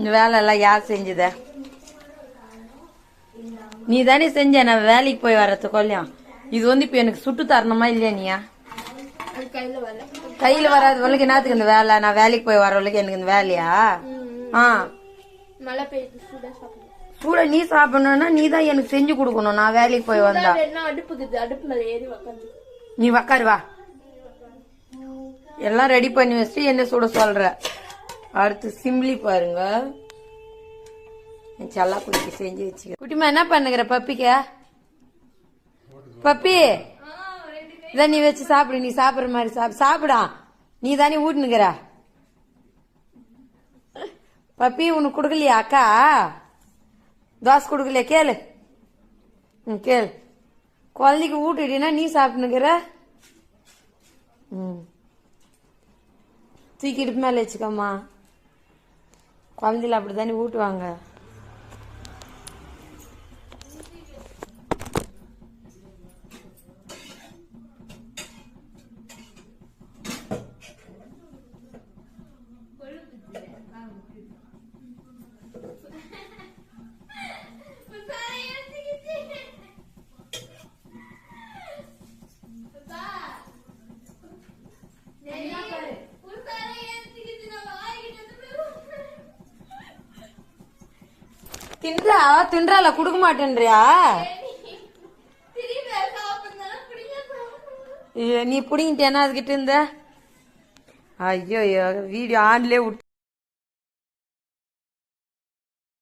இந்த வேலை எல்லாம் யார் செஞ்சத? நீ தானே செஞ்ச நான் வேலைக்கு போய் வரது கொல்லியம் இது வந்து இப்ப எனக்கு சுட்டு தரணுமா இல்லையா நீயா? கையில வராத வரைக்கும் என்னத்துக்கு இந்த வேலை? நான் வேலைக்கு போய் வர வரைக்கும் எனக்கு இந்த வேலையா? ஆ. சூடா நீ சாப்பிடணும்னா நீ தான் எனக்கு செஞ்சு கொடுக்கணும். நான் வேலைக்கு போய் வந்தா. நீ உக்காரு வா. எல்லாம் ரெடி பண்ணி வச்சுட்டு என்ன சுட சொல்ற. அடுத்து சிம்லி பாருங்க. என் செல்லா செஞ்சு வச்சுக்க. குட்டிமா என்ன பண்ணுகிற பப்பிக்க? பப்பி இதான் நீ வச்சு சாப்பிடு நீ சாப்பிடுற மாதிரி சாப்பிடு சாப்பிடா. நீ தானே ஊட்டுனுக்கிற. பப்பி உனக்கு கொடுக்கலையா அக்கா? தோசை கொடுக்கலையா கேளு. ம் கேளு. குழந்தைக்கு ஊட்டிட்டீங்கன்னா நீ சாப்பிட்டுனுக்கிற ம். தூக்கி இடுப்பு மேலே வச்சுக்கோமா குழந்தைல அப்படி தானே ஊட்டுவாங்க? தின்றா? தின்றால கொடுக்க மாட்டேன்றியா? ஐயோ, நீ புடிங்கிட்டேனா அதுகிட்ட இருந்த? ஐயோ ஐயோ வீடியோ ஆன்லயே விட்டு